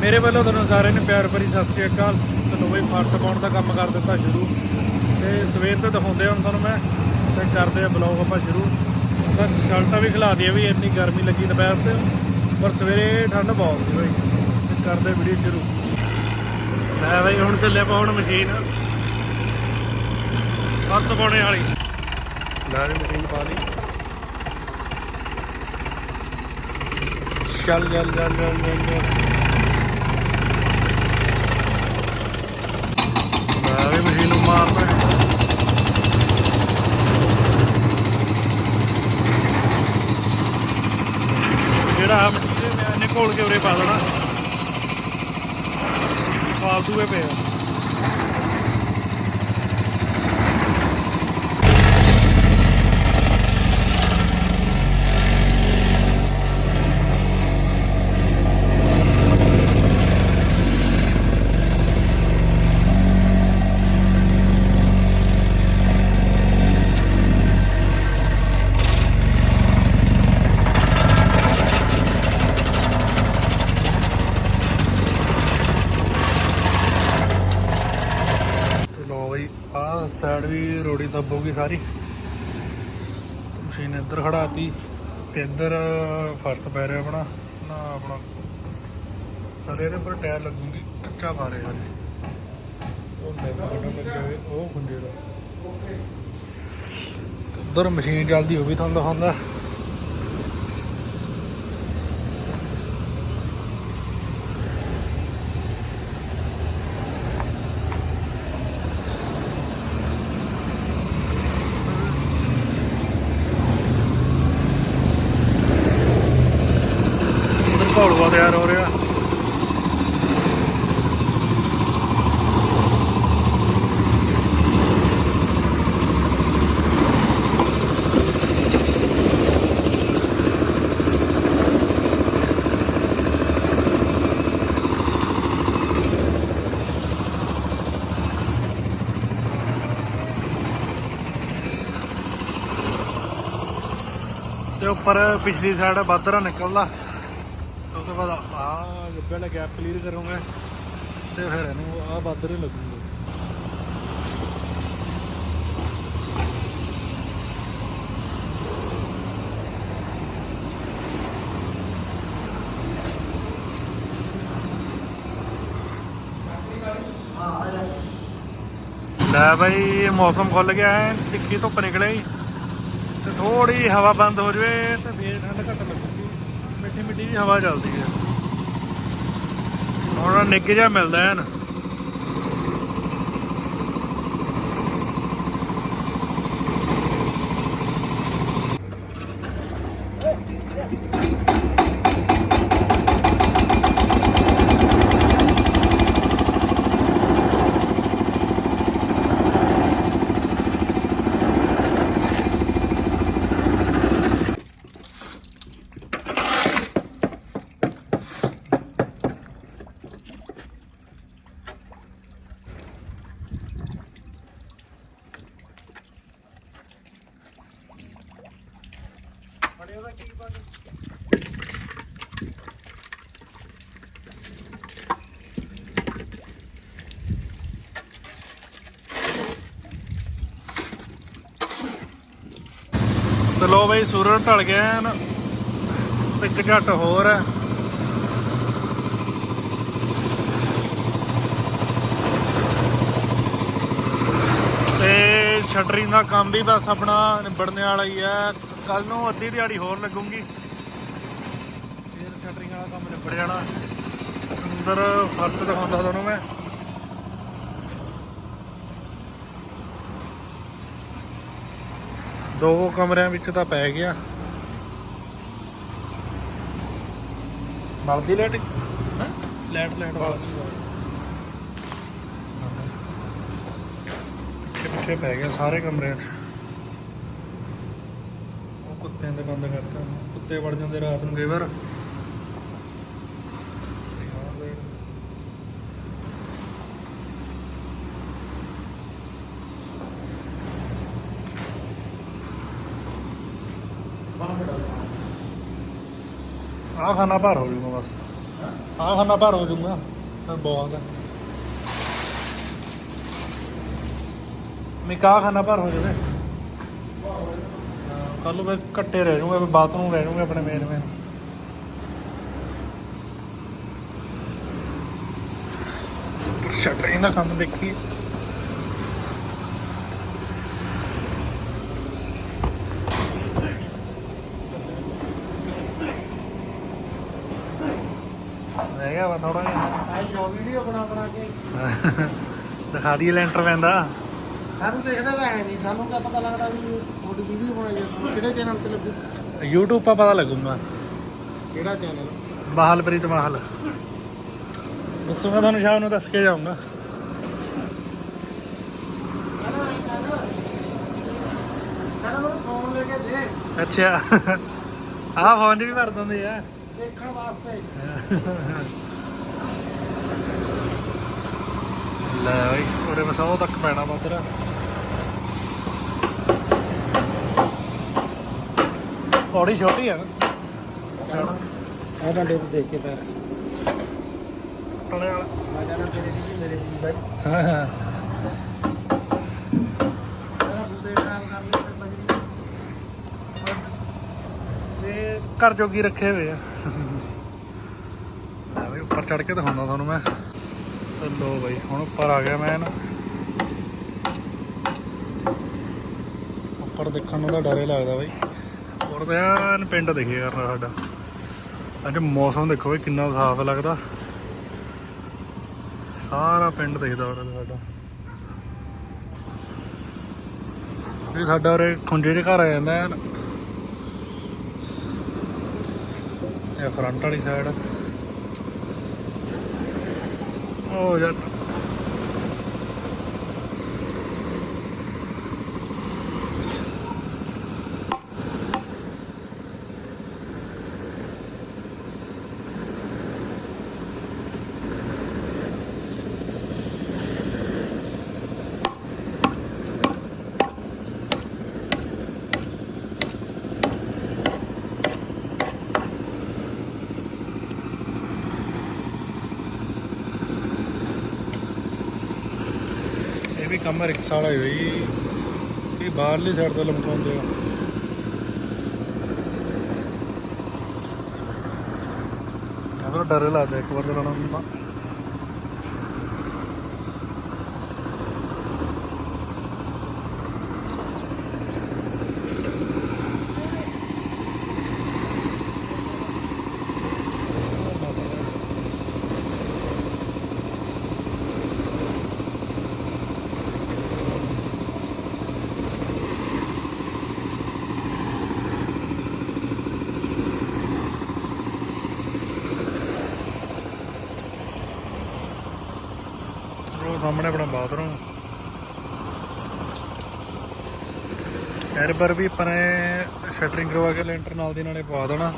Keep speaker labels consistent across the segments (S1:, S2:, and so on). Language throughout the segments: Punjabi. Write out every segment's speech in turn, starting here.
S1: ਮੇਰੇ ਵੱਲੋਂ ਤੁਹਾਨੂੰ ਸਾਰਿਆਂ ਨੂੰ ਪਿਆਰ ਭਰੀ ਸਤਿ ਸ਼੍ਰੀ ਅਕਾਲ। ਤੁਹਾਨੂੰ ਬਈ ਫਰਸ਼ ਪਾਉਣ ਦਾ ਕੰਮ ਕਰ ਦਿੱਤਾ ਸ਼ੁਰੂ। ਤੇ ਸਵੇਰ ਤੋਂ ਦਿਖਾਉਂਦੇ ਹਾਂ ਹੁਣ ਤੁਹਾਨੂੰ ਮੈਂ। ਤੇ ਕਰਦੇ ਆ ਬਲੌਗ ਆਪਾਂ ਸ਼ੁਰੂ। ਤਾਂ ਸ਼ਰਟਾਂ ਵੀ ਖਿਲਾ ਦਈਏ ਵੀ ਇੰਨੀ ਗਰਮੀ ਲੱਗੀ ਦੁਪਹਿਰ ਤੇ। ਪਰ ਸਵੇਰੇ ਠੰਡ ਬਹੁਤ ਸੀ ਬਈ। ਤੇ ਕਰਦੇ ਵੀਡੀਓ ਸ਼ੁਰੂ। ਲੈ ਬਈ, ਹੁਣ ਚੱਲੇ ਪਾਉਣ ਮਸ਼ੀਨ ਫਰਸ਼ ਪਾਉਣੇ ਵਾਲੀ। ਲੈ ਵੀ ਮਸ਼ੀਨ ਪਾ ਲਈ। ਚੱਲ ਚੱਲ ਚੱਲ ਚੱਲ ਚੱਲ। ਚੱਲ ਮਸ਼ੀਨ ਨੂੰ ਮਾਰਦਾ ਜਿਹੜਾ ਆ ਮਸ਼ੀਨ ਮੈਂ ਇਹਨੇ ਘੋਲ ਕੇ ਉਰੇ ਪਾ ਦੇਣਾ। ਫਾਲਤੂ ਇਹ ਪਿਆ ਤੇ ਲੋ ਬਈ ਆਹ ਸਾਈਡ ਵੀ ਰੋੜੀ ਦੱਬੂਗੀ ਸਾਰੀ। ਤੇ ਮਸ਼ੀਨ ਇੱਧਰ ਖੜਾਤੀ ਤੇ ਇੱਧਰ ਫਰਸ਼ ਪੈ ਰਿਹਾ ਆਪਣਾ, ਨਾ ਆਪਣਾ। ਹਲੇ ਇਹਦੇ ਪਰ ਟਾਇਰ ਲੱਗੂਗੀ, ਕੱਚਾ ਪਾ ਰਿਹਾ ਹਲੇ ਉਹ ਨਵੇਂ ਕੱਢਣ ਲੱਗੇ ਹੋਏ, ਉਹ ਖੁੰਝੇ ਦਾ। ਤੇ ਮਸ਼ੀਨ ਚੱਲਦੀ ਹੋ ਵੀ ਤੁਹਾਨੂੰ ਦਿਖਾਉਂਦਾ ਉਧਰ ਘੋਲਵਾ ਤਿਆਰ ਹੋ ਰਿਹਾ। ਤੇ ਉੱਪਰ ਪਿਛਲੀ ਸਾਈਡ ਬਾਦਰਾ ਨਿਕਲਦਾ। ਉਸ ਤੋਂ ਬਾਅਦ ਆਹ ਗੱਬੇ ਵਾਲਾ ਗੈਪ ਕਲੀਅਰ ਕਰੂੰਗਾ ਤੇ ਫਿਰ ਇਹਨੂੰ ਆਹ ਬਾਦਰ ਲੱਗੂਗਾ। ਲੈ ਬਾਈ, ਮੌਸਮ ਖੁੱਲ ਗਿਆ ਹੈ, ਟਿੱਕੀ ਧੁੱਪ ਨਿਕਲੇ ਤੇ ਥੋੜੀ ਹਵਾ ਬੰਦ ਹੋ ਜਵੇ ਤੇ ਫੇਰ ਠੰਡ ਘੱਟ ਲੱਗੂਗੀ ਹਵਾ ਚੱਲਦੀ ਹੈ। ਹੁਣ ਨਿੱਘ ਜਿਹਾ ਮਿਲਦਾ ਹੈ ਨਾ। ਤੇ ਬਈ ਸੂਰਜ ਢਲ ਗਿਆ ਹੈ ਇੱਕ ਝੱਟ ਹੋਰ ਹੈ। ਤੇ ਸ਼ਟਰਿੰਗ ਦਾ ਕੰਮ ਵੀ ਬਸ ਆਪਣਾ ਨਿਬੜਨੇ ਵਾਲਾ ਹੀ ਹੈ। ਕੱਲ ਨੂੰ ਅੱਧੀ ਦਿਹਾੜੀ ਹੋਰ ਲੱਗੂਗੀ। ਫਿਰ ਸ਼ਟਰਿੰਗ ਵਾਲਾ ਕੰਮ ਨਿਬੜ ਜਾਣਾ। ਅੰਦਰ ਫਰਸ਼ ਦਿਖਾਉਂਦਾ ਤੁਹਾਨੂੰ ਮੈਂ। ਦੋ ਕਮਰਿਆਂ ਵਿੱਚ ਤਾਂ ਪੈ ਗਿਆ। ਬਲਦੀ ਲਾਈਟ ਹਾਂ? ਲਾਈਟ ਲਾਈਟ ਪਿੱਛੇ ਪਿੱਛੇ ਪੈ ਗਿਆ ਸਾਰੇ ਕਮਰਿਆਂ 'ਚ। ਉਹ ਕੁੱਤਿਆਂ ਦੇ ਬੰਦ ਕਰਤਾ। ਕੁੱਤੇ ਵੜ ਜਾਂਦੇ ਰਾਤ ਨੂੰ ਕਈ ਵਾਰ। ਆਹ ਖਾਣਾ ਭਰ ਹੋ ਜਾਊਗਾ ਬਸ। ਆਹ ਖਾਨਾ ਭਰ ਹੋ ਫਿਰ ਬਹੁਤ ਹੈ। ਮੈਂ ਕਾ ਖਾਨਾ ਭਰ ਹੋ ਜਾਵੇ? ਕੱਲ ਨੂੰ ਮੈਂ ਘੱਟੇ ਰਹਿ ਜਾਊਗਾ ਬਾਥਰੂਮ ਰਹਿ ਜਾਊਗਾ ਆਪਣੇ ਮੇਨ ਮੇਨ ਸ਼ਟਰਿੰਗ ਦਾ ਕੰਮ ਦੇਖੀਏ ਰਹਿ ਗਿਆ ਵਾ ਥੋੜਾ ਜਿਹਾ।
S2: ਆਈ ਨੋ ਵੀਡੀਓ ਬਣਾ ਬਣਾ ਕੇ।
S1: ਦਿਖਾ ਦਈਏ ਲੈਂਟਰ ਪੈਂਦਾ।
S2: ਸਾਨੂੰ ਦੇਖਦਾ ਤਾਂ ਹੈ ਨਹੀਂ। ਸਾਨੂੰ ਕੀ ਪਤਾ ਲੱਗਦਾ ਵੀ ਤੁਹਾਡੀ ਵੀਡੀਓ ਬਣਾਈ ਹੈ ਤੁਹਾਨੂੰ ਕਿਹੜੇ ਚੈਨਲ ਤੇ ਲੱਗੂ?
S1: YouTube 'ਪਾ ਪਤਾ ਲੱਗੂਗਾ।
S2: ਕਿਹੜਾ ਚੈਨਲ
S1: ਮਾਹਲ ਪ੍ਰੀਤ ਮਾਹਲ। ਦੱਸੂਗਾ ਤੁਹਾਨੂੰ ਸ਼ਾਮ ਨੂੰ ਦੱਸ ਕੇ ਜਾਊਂਗਾ।
S2: ਫੋਨ ਲੈ ਕੇ ਦੇ।
S1: ਅੱਛਾ। ਆਹ ਫੋਨ ਵੀ ਭਰ ਦਿੰਦੇ ਆ।
S2: ਦੇਖਣ ਵਾਸਤੇ।
S1: ਲੈ ਬਈ ਉਹਦੇ ਬਸ ਉਹ ਤੱਕ ਪੈਣਾ ਵਾ ਤੇਰਾ ਪੌੜੀ ਛੋਟੀ ਆ ਨਾ।
S2: ਆ ਡੰਡੇ ਤੇ ਦੇਖ ਕੇ ਪੈਰ
S1: ਟਣੇ ਵਾਲਾ।
S2: ਆ ਜਾਣਾ ਤੇਰੇ ਦੀ ਮੇਰੇ ਦੀ ਬਾਈ
S1: ਹਾਂ ਹਾਂ।
S2: ਕਹਿੰਦਾ ਬੁੱਢੇ ਟਾਈਮ ਕਰ ਲਈ ਤੇ ਬਜਰੀ
S1: ਇਹ ਘਰ ਜੋਗੀ ਰੱਖੇ ਹੋਏ ਆ। ਲੈ ਬਈ ਉੱਪਰ ਚੜ ਕੇ ਦਿਖਾਉਂਦਾ ਤੁਹਾਨੂੰ ਮੈਂ। ਚਲੋ ਬਾਈ, ਹੁਣ ਉੱਪਰ ਆ ਗਿਆ ਮੈਂ ਨਾ। ਉੱਪਰ ਦੇਖਣ ਨੂੰ ਤਾਂ ਡਰੇ ਲੱਗਦਾ ਬਾਈ। ਹੋਰ ਤਾਂ ਐਨ ਪਿੰਡ ਦਿਖੇ ਕਰਨਾ ਸਾਡਾ। ਅੱਜ ਮੌਸਮ ਦੇਖੋ ਬਈ, ਕਿੰਨਾ ਸਾਫ਼ ਲੱਗਦਾ। ਸਾਰਾ ਪਿੰਡ ਦਿਖਦਾ ਉਰੇ ਸਾਡਾ। ਇਹ ਸਾਡਾ ਉਰੇ ਖੁੰਝੇ ਦੇ ਘਰ ਆ ਜਾਂਦਾ ਐਨ। ਇਹ ਫਰੰਟ ਵਾਲੀ ਸਾਈਡ ਉਹ ਯਾਰ ਕੰਮ ਰਿਕਸ਼ਾ ਵਾਲਾ ਹੀ ਇਹ ਬਾਹਰਲੀ ਸਾਈਡ ਤੋਂ ਲਮਕਾਉਂਦੇ ਆ। ਮੈਨੂੰ ਡਰ ਲੱਗਦਾ ਇੱਕ ਵਾਰ ਚਲਾਉਣਾ ਨੂੰ ਤਾਂ ਉਹ ਸਾਹਮਣੇ ਆਪਣਾ ਬਾਥਰੂਮ। ਐਰਬਰ ਵੀ ਆਪਾਂ ਨੇ ਸ਼ਟਰਿੰਗ ਕਰਵਾ ਕੇ ਲੈਂਟਰ ਨਾਲ ਦੀ ਨਾਲੇ ਪਵਾ ਦੇਣਾ।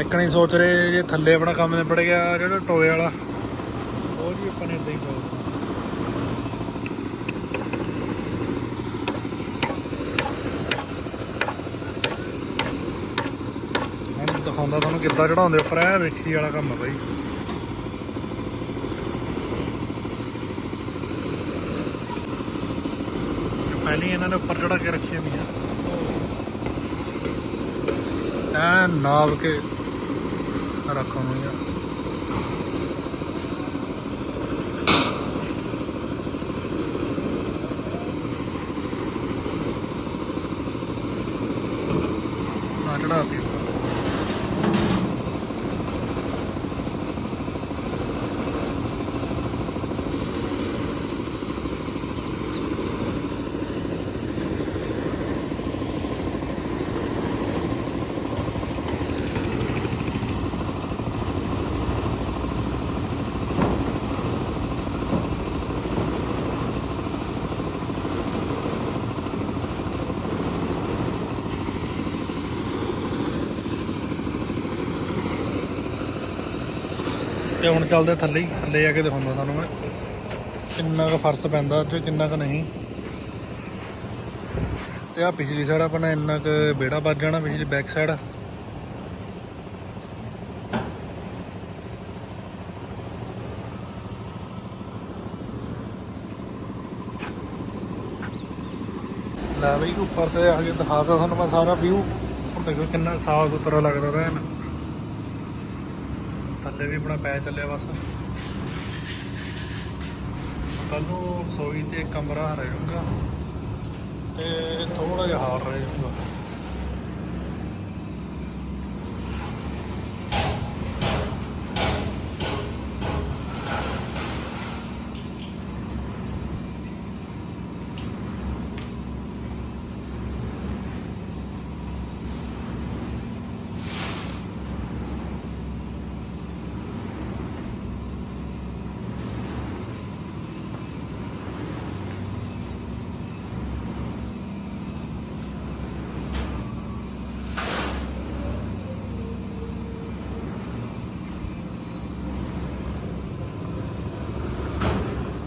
S1: ਇੱਕ ਨਹੀਂ ਸੋਚ ਰਹੇ ਜੇ ਥੱਲੇ ਆਪਣਾ ਕੰਮ ਨਿਬੜ ਗਿਆ, ਜਿਹੜਾ ਟੋਏ ਵਾਲਾ। ਉਹ ਵੀ ਆਪਾਂ ਨੇ ਇਦਾਂ ਹੀ ਪਵਾ ਦੇਣਾ। ਦਿਖਾਉਂਦਾ ਤੁਹਾਨੂੰ ਕਿੱਦਾਂ ਚੜਾਉਂਦੇ ਉੱਪਰ ਐ ਰਿਕਸ਼ੀ ਵਾਲਾ ਕੰਮ ਆ ਬਾਈ। ਪਹਿਲੀ ਇਹਨਾਂ ਨੇ ਉੱਪਰ ਚੜਾ ਕੇ ਰੱਖੀਆਂ ਹੋਈਆਂ। ਐ ਨਾਬ ਕੇ ਰੱਖੋ ਨੂੰ ਯਾਰ ਤੇ ਹੁਣ ਚੱਲਦੇ ਥੱਲੇ ਹੀ, ਥੱਲੇ ਆ ਕੇ ਦਿਖਾਉਂਦਾ ਤੁਹਾਨੂੰ ਮੈਂ। ਕਿੰਨਾ ਕੁ ਫਰਸ ਪੈਂਦਾ ਤੇ ਕਿੰਨਾ ਕੁ ਨਹੀਂ। ਤੇ ਆ ਪਿਛਲੀ ਸਾਈਡ ਆਪਣਾ ਇੰਨਾ ਕੁ ਬੇੜਾ ਵੱਜ ਜਾਣਾ, ਪਿਛਲੀ ਬੈਕ ਸਾਈਡ ਲੈ ਬਈ, ਉੱਪਰ ਤੇ ਆ ਕੇ ਦਿਖਾਦਾ ਤੁਹਾਨੂੰ ਮੈਂ ਸਾਰਾ ਵਿਊ ਹੁਣ ਦੇਖੋ ਕਿੰਨਾ ਸਾਫ਼ ਸੁਥਰਾ ਲੱਗਦਾ ਰਹਿਣਾ। ਨਾ ਵੀ ਆਪਣਾ ਪੈ ਚੱਲਿਆ ਬਸ। ਕੱਲ ਨੂੰ ਰਸੋਈ ਤੇ ਕਮਰਾ ਰਹਿ ਜਾਊਗਾ ਤੇ ਥੋੜਾ ਜਿਹਾ ਹਾਲ ਰਹਿ ਜਾਊਗਾ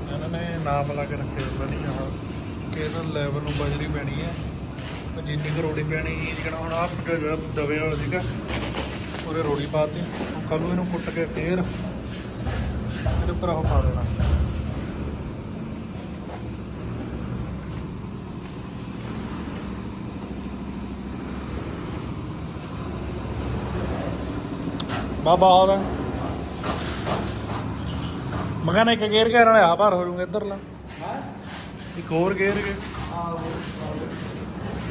S1: ਇਹਨਾਂ ਨੇ ਨਾਮ ਲਾ ਕੇ ਰੱਖੇ ਹੁੰਦਾ ਨਹੀਂ ਆਹ, ਕਿ ਇਹਨਾਂ ਲੈਵਲ ਨੂੰ ਬਜਰੀ ਪੈਣੀ ਹੈ। ਜਿੰਨੀ ਕੁ ਰੋੜੀ ਪੈਣੀ ਜਿਹੜਾ ਹੁਣ ਆਹ ਜਿਹੜਾ ਦਵੇ ਹੋਇਆ ਸੀਗਾ, ਉਹਦੇ ਰੋੜੀ ਪਾਤੀ ਕੱਲ ਨੂੰ ਇਹਨੂੰ ਕੁੱਟ ਕੇ ਫੇਰ ਇਹਦੇ ਉੱਪਰ ਉਹ ਪਾ ਦੇਣਾ। ਬਾਬਾ ਹੋਰ ਮਗਨ ਇੱਕ ਗੇਰ ਕੇ ਨਾਲੇ ਆ ਭਾਰ ਹੋ ਜੂਗਾ ਇੱਧਰਲਾ। ਇੱਕ ਹੋਰ ਗੇਰ ਕੇ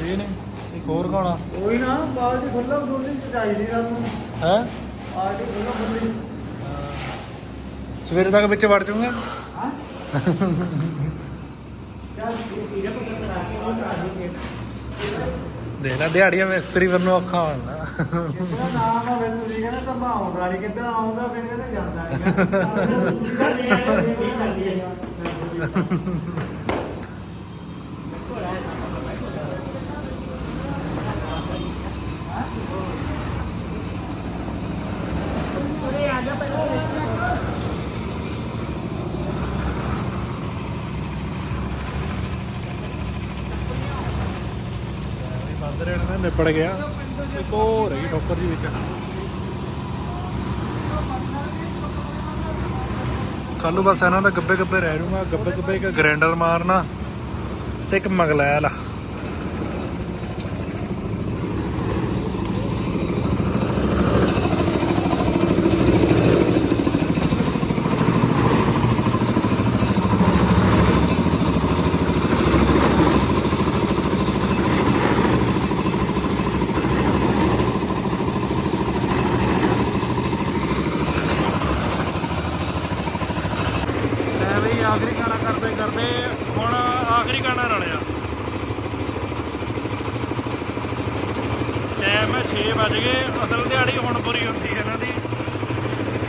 S1: ਇਹ ਨਹੀਂ ਇੱਕ ਹੋਰ ਖਾਣਾ
S2: ਕੋਈ ਨਾ ਬਾਲਟੀ ਖੁੱਲਾ ਖੁੱਲੀ ਚਾਹੀਦੀ ਸਾਨੂੰ
S1: ਹੈ
S2: ਬਾਲਟੀ ਖੁੱਲਾ ਖੁੱਲੀ
S1: ਸਵੇਰੇ ਤੱਕ ਵਿੱਚ ਵੜ ਜਾਊਗਾ?
S2: ਹਾਂ?
S1: ਦੇਖ ਲੈ ਦਿਹਾੜੀਆਂ ਮਿਸਤਰੀ ਵੱਲੋਂ ਔਖਾ ਹੁੰਦਾ
S2: ਕਿਹੜਾ ਨਾਮ ਆ ਮੈਨੂੰ ਜੀ ਤਾਂ ਆਉਂਦਾ ਨਹੀਂ ਕਿੱਧਰ ਆਉਂਦਾ ਫਿਰ ਕਹਿੰਦਾ ਜਾਂਦਾ
S1: ਵੀ ਬੰਦ ਰਹਿਣ ਨਿਪੜ ਗਿਆ। ਇੱਕ ਹੋਰ ਹੈਗੀ ਠੋਕਰ ਜੀ ਵਿੱਚ। ਕੱਲੂ ਬਸ ਇਹਨਾਂ ਦਾ ਗੱਬੇ ਗੱਬੇ ਰਹਿ ਜੂਗਾ ਗੱਬੇ ਗੱਬੇ ਇੱਕ ਗ੍ਰੈਂਡਰ ਮਾਰਨਾ ਤੇ ਇੱਕ ਮਗਲੈਲ ਆ ਲੈ ਵੀ ਆਖਰੀ ਗਾਣਾ ਕਰਦੇ ਕਰਦੇ ਹੁਣ ਆਖਰੀ ਗਾਣਾ ਰਲਿਆ ਟਾਈਮ ਹੈ 6 ਵਜ ਗਏ ਅਸਲ ਦਿਹਾੜੀ ਹੁਣ ਪੂਰੀ ਹੁੰਦੀ ਹੈ ਇਹਨਾਂ ਦੀ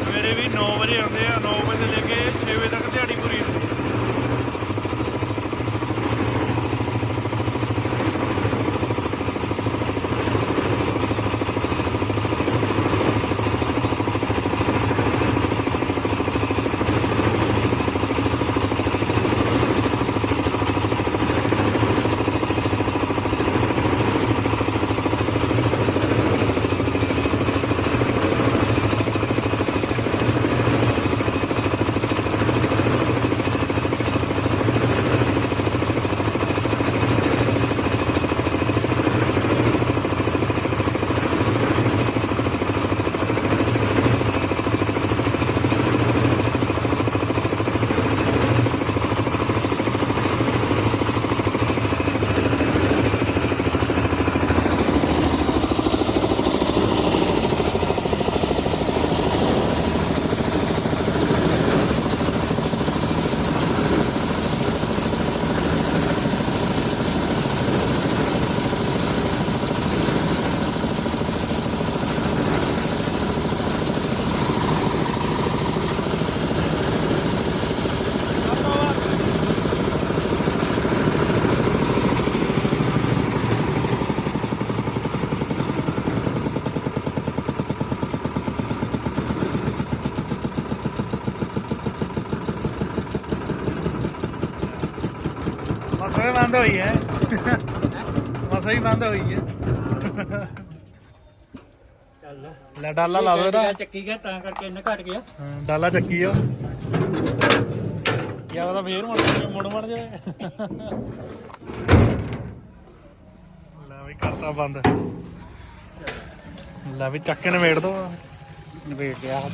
S1: ਸਵੇਰੇ ਵੀ 9 ਵਜੇ ਆਉਂਦੇ ਆ 9 ਵਜੇ ਤੋਂ ਲੈ ਕੇ 6 ਵਜੇ ਤੱਕ ਦਿਹਾੜੀ ਪੂਰੀ ਹੁੰਦੀ ਹੈ ਮਸਾ ਬੰਦ ਹੋਈ ਹੈ। ਮਸਾ ਹੀ ਬੰਦ ਹੋਈ ਹੈ।
S3: ਚੱਲ
S1: ਲੈ ਡਾਲਾ ਲਾ ਦੋ ਇਹਦਾ।
S3: ਚੱਕੀ ਗਿਆ ਤਾਂ ਕਰਕੇ ਇੰਨਾ ਘਟ ਗਿਆ।
S1: ਹਾਂ, ਡਾਲਾ ਚੱਕੀ ਆ। ਕੀ ਪਤਾ ਫੇਰ ਮੁੜ ਮੁੜ ਮੁੜ ਜਾਵੇ। ਵੀ ਕਰਤਾ ਬੰਦ। ਲੈ ਵੀ ਚੱਕ ਕੇ ਨਵੇੜ ਦੋ।
S3: ਨਵੇੜ ਲਿਆ ਹੱਥ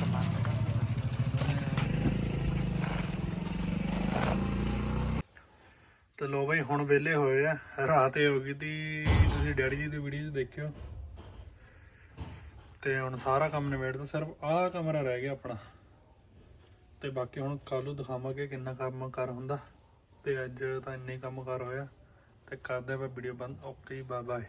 S1: ਤੇ ਲੋ ਬਈ, ਹੁਣ ਵਿਹਲੇ ਹੋਏ ਆ। ਰਾਤ ਇਹ ਹੋ ਗਈ ਤੀ, ਤੁਸੀਂ ਡੈਡੀ ਜੀ ਦੀ ਵੀਡੀਓ 'ਚ ਦੇਖਿਓ। ਤੇ ਹੁਣ ਸਾਰਾ ਕੰਮ ਨਿਬੇੜਦਾ ਸਿਰਫ ਆਹ ਕਮਰਾ ਰਹਿ ਗਿਆ ਆਪਣਾ। ਤੇ ਬਾਕੀ ਹੁਣ ਕੱਲ੍ਹ ਨੂੰ ਦਿਖਾਵਾਂਗੇ ਕਿੰਨਾ ਕੰਮ ਕਰ ਹੁੰਦਾ। ਤੇ ਅੱਜ ਤਾਂ ਇੰਨੇ ਹੀ ਕੰਮ ਕਰ ਹੋਇਆ। ਤੇ ਕਰਦੇ ਆਪਾਂ ਵੀਡੀਓ ਬੰਦ। Okay bye bye